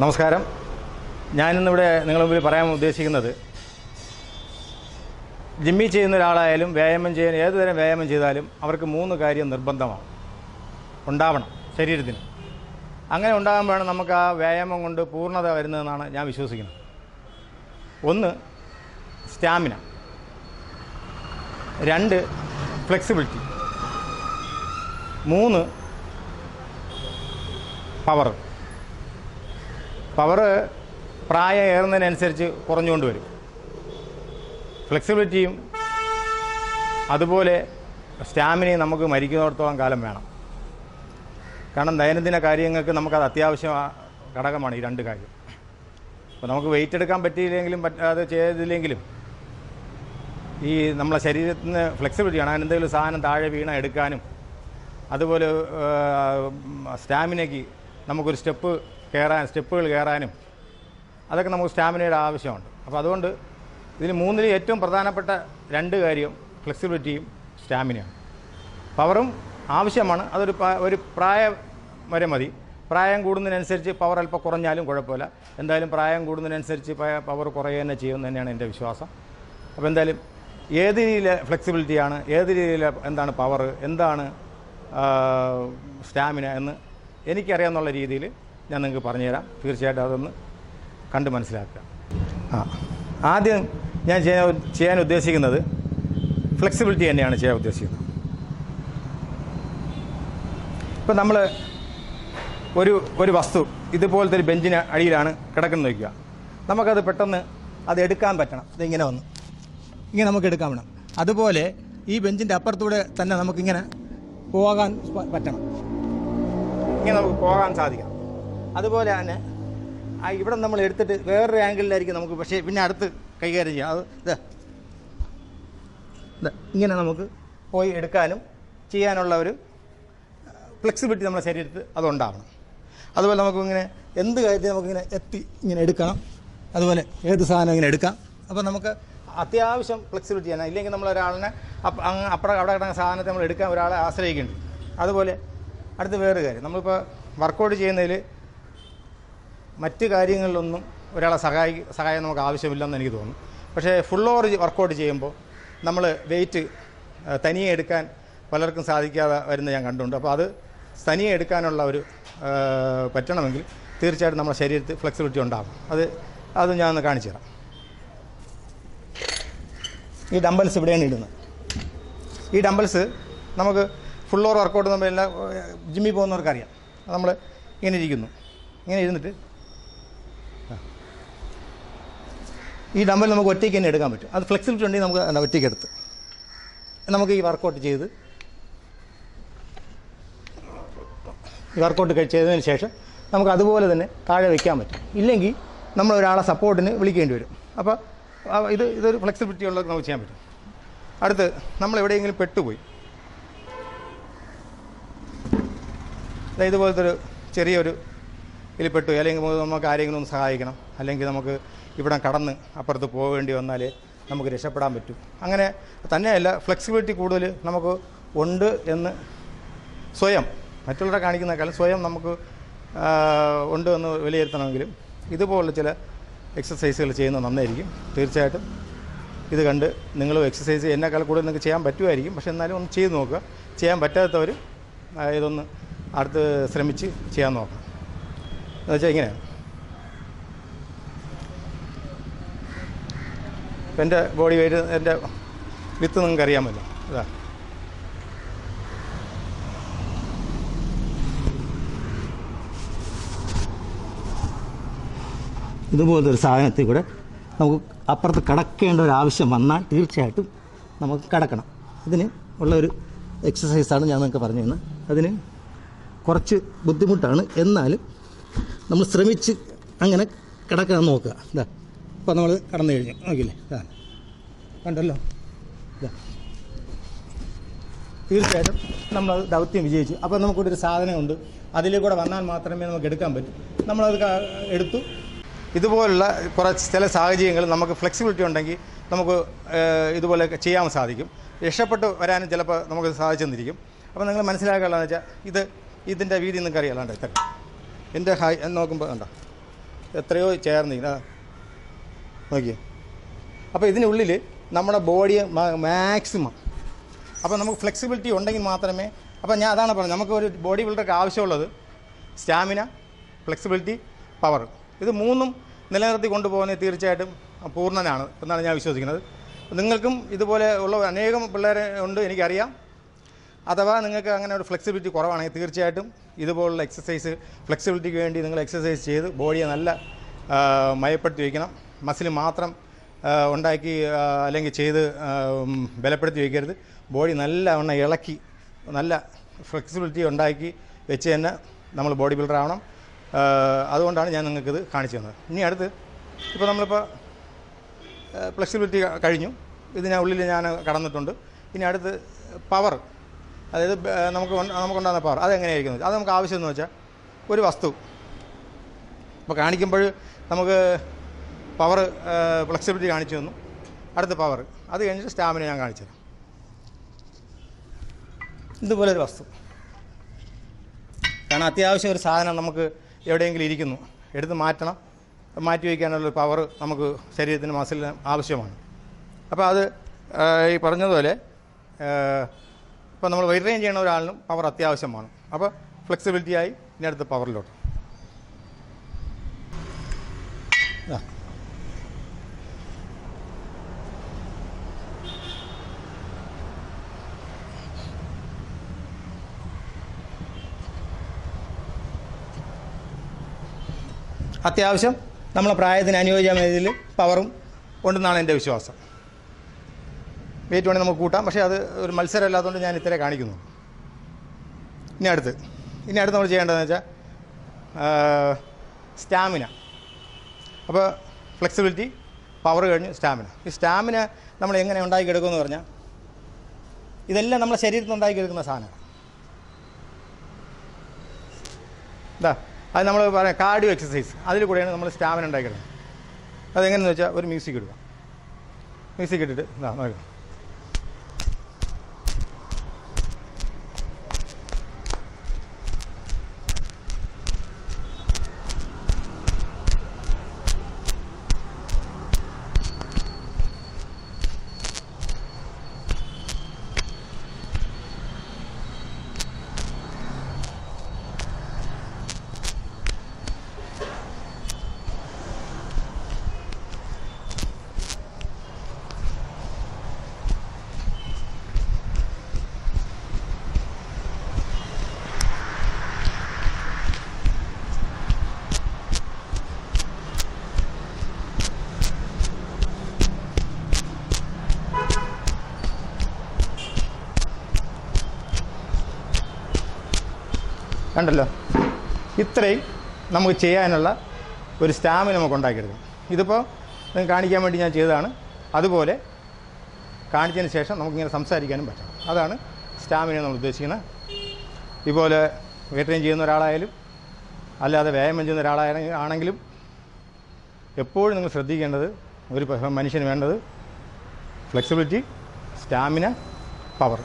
നമസ്കാരം. ഞാനിന്നിവിടെ നിങ്ങളുടെ മുമ്പിൽ പറയാൻ ഉദ്ദേശിക്കുന്നത് ജിമ്മിൽ ചെയ്യുന്ന ഒരാളായാലും വ്യായാമം ചെയ്യാൻ ഏത് തരം വ്യായാമം ചെയ്താലും അവർക്ക് മൂന്ന് കാര്യം നിർബന്ധമാണ്. ഉണ്ടാവണം ശരീരത്തിന്. അങ്ങനെ ഉണ്ടാകുമ്പോഴാണ് നമുക്ക് ആ വ്യായാമം കൊണ്ട് പൂർണത വരുന്നതെന്നാണ് ഞാൻ വിശ്വസിക്കുന്നത്. ഒന്ന് സ്റ്റാമിന. രണ്ട് ഫ്ലെക്സിബിലിറ്റി. മൂന്ന് പവർ. പവർ പ്രായം ഏറുന്നതിനനുസരിച്ച് കുറഞ്ഞുകൊണ്ട് വരും. ഫ്ലെക്സിബിലിറ്റിയും അതുപോലെ സ്റ്റാമിനയും നമുക്ക് മരിക്കുന്നിടത്തോളം കാലം വേണം. കാരണം ദൈനംദിന കാര്യങ്ങൾക്ക് നമുക്കത് അത്യാവശ്യ ഘടകമാണ് ഈ രണ്ട് കാര്യം. അപ്പോൾ നമുക്ക് വെയിറ്റ് എടുക്കാൻ പറ്റിയില്ലെങ്കിലും പറ്റാതെ ചെയ്തില്ലെങ്കിലും ഈ നമ്മളെ ശരീരത്തിന് ഫ്ലെക്സിബിലിറ്റിയാണ് അതിന് എന്തെങ്കിലും സാധനം താഴെ വീണ എടുക്കാനും അതുപോലെ സ്റ്റാമിനയ്ക്ക് നമുക്കൊരു സ്റ്റെപ്പ് കയറാൻ സ്റ്റെപ്പുകൾ കയറാനും അതൊക്കെ നമുക്ക് സ്റ്റാമിനയുടെ ആവശ്യമുണ്ട്. അപ്പോൾ അതുകൊണ്ട് ഇതിന് മൂന്നിൽ ഏറ്റവും പ്രധാനപ്പെട്ട രണ്ട് കാര്യം ഫ്ലെക്സിബിലിറ്റിയും സ്റ്റാമിനയാണ്. പവറും ആവശ്യമാണ്. അതൊരു ഒരു പ്രായം വരെ മതി. പ്രായം കൂടുന്നതിനനുസരിച്ച് പവർ അല്പം കുറഞ്ഞാലും കുഴപ്പമില്ല. എന്തായാലും പ്രായം കൂടുന്നതിനനുസരിച്ച് പവർ കുറയുക തന്നെ ചെയ്യുമെന്ന് തന്നെയാണ് എന്റെ വിശ്വാസം. അപ്പോൾ എന്തായാലും ഏത് രീതിയിലെ ഫ്ലെക്സിബിലിറ്റിയാണ് ഏത് രീതിയിലെ എന്താണ് പവർ എന്താണ് സ്റ്റാമിന എന്ന് എനിക്കറിയാമെന്നുള്ള രീതിയിൽ ഞാൻ നിങ്ങൾക്ക് പറഞ്ഞുതരാം. തീർച്ചയായിട്ടും അതൊന്ന് കണ്ട് മനസ്സിലാക്കുക. ആ ആദ്യം ഞാൻ ചെയ്യാൻ ചെയ്യാൻ ഉദ്ദേശിക്കുന്നത് ഫ്ലെക്സിബിലിറ്റി തന്നെയാണ് ചെയ്യാൻ ഉദ്ദേശിക്കുന്നത്. ഇപ്പം നമ്മൾ ഒരു ഒരു വസ്തു ഇതുപോലത്തെ ഒരു ബെഞ്ചിന് അടിയിലാണ് കിടക്കുന്നത് വയ്ക്കുക. നമുക്കത് പെട്ടെന്ന് അത് എടുക്കാൻ പറ്റണം. ഇതിങ്ങനെ വന്ന്. ഇങ്ങനെ നമുക്ക് എടുക്കാൻ വേണം അതുപോലെ ഈ ബെഞ്ചിന്റെ അപ്പുറത്തൂടെ തന്നെ നമുക്കിങ്ങനെ പോകാൻ പറ്റണം. ഇങ്ങനെ നമുക്ക് പോകാൻ സാധിക്കണം. അതുപോലെ തന്നെ ആ ഇവിടെ നമ്മൾ എടുത്തിട്ട് വേറൊരു ആംഗിളിലായിരിക്കും നമുക്ക് പക്ഷേ പിന്നെ അടുത്ത് കൈകാര്യം ചെയ്യാം. അത് ഇത് ഇങ്ങനെ നമുക്ക് പോയി എടുക്കാനും ചെയ്യാനുള്ള ഒരു ഫ്ലെക്സിബിലിറ്റി നമ്മുടെ ശരീരത്തിൽ അതുണ്ടാവണം. അതുപോലെ നമുക്കിങ്ങനെ എന്ത് കാര്യത്തിൽ നമുക്കിങ്ങനെ എത്തി ഇങ്ങനെ എടുക്കണം. അതുപോലെ ഏത് സാധനം ഇങ്ങനെ എടുക്കാം. അപ്പോൾ നമുക്ക് അത്യാവശ്യം ഫ്ലെക്സിബിലിറ്റി ചെയ്യണം ഇല്ലെങ്കിൽ നമ്മൾ ഒരാളിനെ അങ്ങ് അപ്പുറം അവിടെ കിടക്കുന്ന സാധനത്തെ നമ്മൾ എടുക്കാൻ ഒരാളെ ആശ്രയിക്കുന്നുണ്ട്. അതുപോലെ അടുത്ത് വേറൊരു കാര്യം. നമ്മളിപ്പോൾ വർക്കൗട്ട് ചെയ്യുന്നതിൽ മറ്റ് കാര്യങ്ങളിലൊന്നും ഒരാളെ സഹായി സഹായം നമുക്ക് ആവശ്യമില്ലെന്ന് എനിക്ക് തോന്നുന്നു. പക്ഷേ ഫുൾ ഓവർ വർക്കൗട്ട് ചെയ്യുമ്പോൾ നമ്മൾ വെയിറ്റ് തനിയെ എടുക്കാൻ പലർക്കും സാധിക്കാതെ വരുന്ന ഞാൻ കണ്ടുണ്ട്. അപ്പോൾ അത് തനിയെ എടുക്കാനുള്ള ഒരു പറ്റണമെങ്കിൽ തീർച്ചയായിട്ടും നമ്മുടെ ശരീരത്തിൽ ഫ്ലെക്സിബിലിറ്റി ഉണ്ടാകും അത് അത് ഞാൻ ഒന്ന് കാണിച്ചു തരാം. ഈ ഡംബൽസ് ഇവിടെയാണ് ഇടുന്നത്. ഈ ഡംബൽസ് നമുക്ക് ഫുൾ ഓവർ വർക്കൗട്ട് നമ്മൾ എല്ലാ ജിമ്മിൽ പോകുന്നവർക്കറിയാം. നമ്മൾ ഇങ്ങനെ ഇരിക്കുന്നു. ഇങ്ങനെ ഇരുന്നിട്ട് ആ. ഈ ഡമ്പൽ നമുക്ക് ഒറ്റയ്ക്ക് തന്നെ എടുക്കാൻ പറ്റും. അത് ഫ്ലെക്സിബിലിറ്റി ഉണ്ടെങ്കിൽ നമുക്ക് എന്താ ഒറ്റയ്ക്ക് എടുത്ത്. നമുക്ക് ഈ വർക്കൗട്ട് ചെയ്ത് ഈ വർക്കൗട്ട് ചെയ്തതിന് ശേഷം നമുക്ക് അതുപോലെ തന്നെ താഴെ വയ്ക്കാൻ പറ്റും. ഇല്ലെങ്കിൽ നമ്മൾ ഒരാളെ സപ്പോർട്ടിന് വിളിക്കേണ്ടി വരും. അപ്പോൾ ഇത് ഇതൊരു ഫ്ലെക്സിബിലിറ്റി ഉള്ളത് നമുക്ക് ചെയ്യാൻ പറ്റും. അടുത്ത് നമ്മൾ എവിടെയെങ്കിലും പെട്ടുപോയി. ഇതുപോലത്തെ ഒരു ചെറിയൊരു ഇതിൽ പെട്ടു അല്ലെങ്കിൽ നമുക്ക് ആരെങ്കിലും ഒന്ന് സഹായിക്കണം. അല്ലെങ്കിൽ നമുക്ക് ഇവിടെ കടന്ന് അപ്പുറത്ത് പോകേണ്ടി വന്നാൽ നമുക്ക് രക്ഷപ്പെടാൻ പറ്റും. അങ്ങനെ തന്നെയല്ല ഫ്ലെക്സിബിലിറ്റി കൂടുതൽ നമുക്ക് ഉണ്ട് എന്ന് സ്വയം മറ്റുള്ളവരെ കാണിക്കുന്നേക്കാളും സ്വയം നമുക്ക് ഉണ്ട് എന്ന് വിലയിരുത്തണമെങ്കിലും ഇതുപോലുള്ള ചില എക്സസൈസുകൾ ചെയ്യുന്നത് നന്നായിരിക്കും. തീർച്ചയായിട്ടും ഇത് കണ്ട് നിങ്ങളും എക്സസൈസ് എന്നെക്കാൾ കൂടുതൽ നിങ്ങൾക്ക് ചെയ്യാൻ പറ്റുമായിരിക്കും. പക്ഷെ എന്നാലും ഒന്ന് ചെയ്ത് നോക്കുക. ചെയ്യാൻ പറ്റാത്തവർ ഇതൊന്ന് അടുത്ത് ശ്രമിച്ച് ചെയ്യാൻ നോക്കാം. എന്നുവെച്ചാൽ ഇങ്ങനെയാണ് എന്റെ ബോഡി വെയിറ്റ് എന്റെ വിത്ത് നിങ്ങൾക്ക് അറിയാമല്ലോ. അതാ ഇതുപോലത്തെ ഒരു സാധനത്തിൽ കൂടെ നമുക്ക് അപ്പുറത്ത് കടക്കേണ്ട ഒരു ആവശ്യം വന്നാൽ തീർച്ചയായിട്ടും നമുക്ക് കടക്കണം. അതിന് ഉള്ള ഒരു എക്സസൈസാണ് ഞാൻ നിങ്ങൾക്ക് പറഞ്ഞു തന്നത് അതിന് കുറച്ച് ബുദ്ധിമുട്ടാണ്. എന്നാലും നമ്മൾ ശ്രമിച്ച് അങ്ങനെ കിടക്കാൻ നോക്കുക. ഇതാ. ഇപ്പോൾ നമ്മൾ കടന്നു കഴിഞ്ഞു. നോക്കില്ലേ ഇതാ. കണ്ടല്ലോ? ഇതാ. തീർച്ചയായിട്ടും നമ്മൾ ദൗത്യം വിജയിച്ചു. അപ്പോൾ നമുക്കൊരു സാധനമുണ്ട്. അതിലേക്കൂടെ കൂടെ വന്നാൽ മാത്രമേ നമുക്ക് എടുക്കാൻ പറ്റൂ. നമ്മളത് എടുത്തു. ഇതുപോലുള്ള കുറച്ച് ചില സാഹചര്യങ്ങൾ നമുക്ക് ഫ്ലെക്സിബിലിറ്റി ഉണ്ടെങ്കിൽ നമുക്ക് ഇതുപോലെ ചെയ്യാൻ സാധിക്കും. രക്ഷപ്പെട്ട് വരാനും ചിലപ്പോൾ നമുക്ക് സാധിച്ചെന്നിരിക്കും അപ്പോൾ നിങ്ങൾ മനസ്സിലാക്കാനുള്ളതെന്ന് വെച്ചാൽ ഇത് ഇതിന്റെ വീതി നിങ്ങൾക്ക് അറിയാലാണ്ട് എത്ര എന്റെ ഹൈ നോക്കുമ്പോൾ കണ്ടോ? എത്രയോ ചേർന്നിരിക്കുന്നത് നോക്കിയേ. അപ്പോൾ ഇതിനുള്ളിൽ നമ്മുടെ ബോഡി മാക്സിമം അപ്പോൾ നമുക്ക് ഫ്ലെക്സിബിലിറ്റി ഉണ്ടെങ്കിൽ മാത്രമേ അപ്പോൾ ഞാൻ അതാണ് പറഞ്ഞത്. നമുക്ക് ഒരു ബോഡി ബിൽഡർക്ക് ആവശ്യമുള്ളത് സ്റ്റാമിന ഫ്ലെക്സിബിലിറ്റി പവർ ഇത് മൂന്നും നിലനിർത്തി കൊണ്ടുപോകുന്നത് തീർച്ചയായിട്ടും പൂർണനാണ് എന്നാണ് ഞാൻ വിശ്വസിക്കുന്നത്. നിങ്ങൾക്കും ഇതുപോലെ ഉള്ള അനേകം പിള്ളേരെ ഉണ്ട് എനിക്കറിയാം. അഥവാ നിങ്ങൾക്ക് അങ്ങനെ ഒരു ഫ്ലെക്സിബിലിറ്റി കുറവാണെങ്കിൽ തീർച്ചയായിട്ടും ഇതുപോലുള്ള എക്സസൈസ് ഫ്ലെക്സിബിലിറ്റിക്ക് വേണ്ടി നിങ്ങൾ എക്സസൈസ് ചെയ്ത് ബോഡിയെ നല്ല മയപ്പെടുത്തി വയ്ക്കണം. മസിൽ മാത്രം ഉണ്ടാക്കി അല്ലെങ്കിൽ ചെയ്ത് ബലപ്പെടുത്തി വയ്ക്കരുത് ബോഡി നല്ല വണ്ണം ഇളക്കി നല്ല ഫ്ലെക്സിബിലിറ്റി ഉണ്ടാക്കി വെച്ച് തന്നെ നമ്മൾ ബോഡി ബിൽഡർ ആവണം. അതുകൊണ്ടാണ് ഞാൻ നിങ്ങൾക്കിത് കാണിച്ചു തന്നത്. ഇനി അടുത്ത് ഇപ്പോൾ നമ്മളിപ്പോൾ ഫ്ലെക്സിബിലിറ്റി കഴിഞ്ഞു. ഇതിനുള്ളിൽ ഞാൻ കടന്നിട്ടുണ്ട്. ഇനി അടുത്ത് പവർ അതായത് നമുക്ക് നമുക്കുണ്ടാകുന്ന പവർ അതെങ്ങനെയായിരിക്കും അത് നമുക്ക് ആവശ്യമെന്ന് വെച്ചാൽ ഒരു വസ്തു. ഇപ്പോൾ കാണിക്കുമ്പോൾ നമുക്ക് പവർ ഫ്ലെക്സിബിലിറ്റി കാണിച്ചു തന്നു. അടുത്ത പവർ. അത് കഴിഞ്ഞിട്ട് സ്റ്റാമിന ഞാൻ കാണിച്ചത് ഇതുപോലൊരു വസ്തു. കാരണം അത്യാവശ്യം ഒരു സാധനം നമുക്ക് എവിടെയെങ്കിലും ഇരിക്കുന്നു. എടുത്ത് മാറ്റണം. മാറ്റി വയ്ക്കാനുള്ളൊരു പവർ നമുക്ക് ശരീരത്തിന് മസിലിന് ആവശ്യമാണ്. അപ്പോൾ അത് ഈ പറഞ്ഞതുപോലെ ഇപ്പോൾ നമ്മൾ വെയിറ്റ് റേഞ്ച് ചെയ്യുന്ന ഒരാളിനും പവർ അത്യാവശ്യമാണ്. അപ്പോൾ ഫ്ലെക്സിബിലിറ്റിയായി ഇനി അടുത്ത പവറിലോട്ട് ആ. അത്യാവശ്യം നമ്മളെ പ്രായത്തിന് അനുയോജ്യമായ രീതിയിൽ പവറും ഉണ്ടെന്നാണ് എന്റെ വിശ്വാസം. വെയിറ്റ് വേണമെങ്കിൽ നമുക്ക് കൂട്ടാം. പക്ഷേ അത് ഒരു മത്സരം അല്ലാത്തതുകൊണ്ട് ഞാൻ ഇത്രേ കാണിക്കുന്നു. ഇനി അടുത്ത്. ഇനി അടുത്ത് നമ്മൾ ചെയ്യേണ്ടതെന്ന് വെച്ചാൽ സ്റ്റാമിന. അപ്പോൾ ഫ്ലെക്സിബിലിറ്റി പവർ കഴിഞ്ഞ് സ്റ്റാമിന. ഈ സ്റ്റാമിന നമ്മൾ എങ്ങനെ ഉണ്ടാക്കിയെടുക്കുമെന്ന് പറഞ്ഞാൽ ഇതെല്ലാം നമ്മളെ ശരീരത്തിൽ ഉണ്ടാക്കിയെടുക്കുന്ന സാധനമാണ് ഇതാ. അത് നമ്മൾ പറയാം കാർഡിയോ എക്സസൈസ് അതിൽ കൂടെയാണ് നമ്മൾ സ്റ്റാമിന ഉണ്ടാക്കിയെടുക്കുന്നത്. അതെങ്ങനെയെന്ന് വെച്ചാൽ ഒരു മ്യൂസിക് ഇടുക. മ്യൂസിക് ഇട്ടിട്ട് ഇതാ നോക്കാം. കണ്ടല്ലോ? ഇത്രയും നമുക്ക് ചെയ്യാനുള്ള ഒരു സ്റ്റാമിന നമുക്ക് ഉണ്ടാക്കിയെടുക്കാം. ഇതിപ്പോൾ കാണിക്കാൻ വേണ്ടി ഞാൻ ചെയ്തതാണ്. അതുപോലെ കാണിച്ചതിന് ശേഷം നമുക്കിങ്ങനെ സംസാരിക്കാനും പറ്റണം അതാണ് സ്റ്റാമിന നമ്മൾ ഉദ്ദേശിക്കുന്നത് ഇതുപോലെ വെയിറ്റ് ചെയ്യുന്ന ഒരാളായാലും അല്ലാതെ വ്യായാമം ചെയ്യുന്ന ഒരാളായ ആണെങ്കിലും എപ്പോഴും നിങ്ങൾ ശ്രദ്ധിക്കേണ്ടത് ഒരു മനുഷ്യന് വേണ്ടത് ഫ്ലെക്സിബിലിറ്റി സ്റ്റാമിന പവർ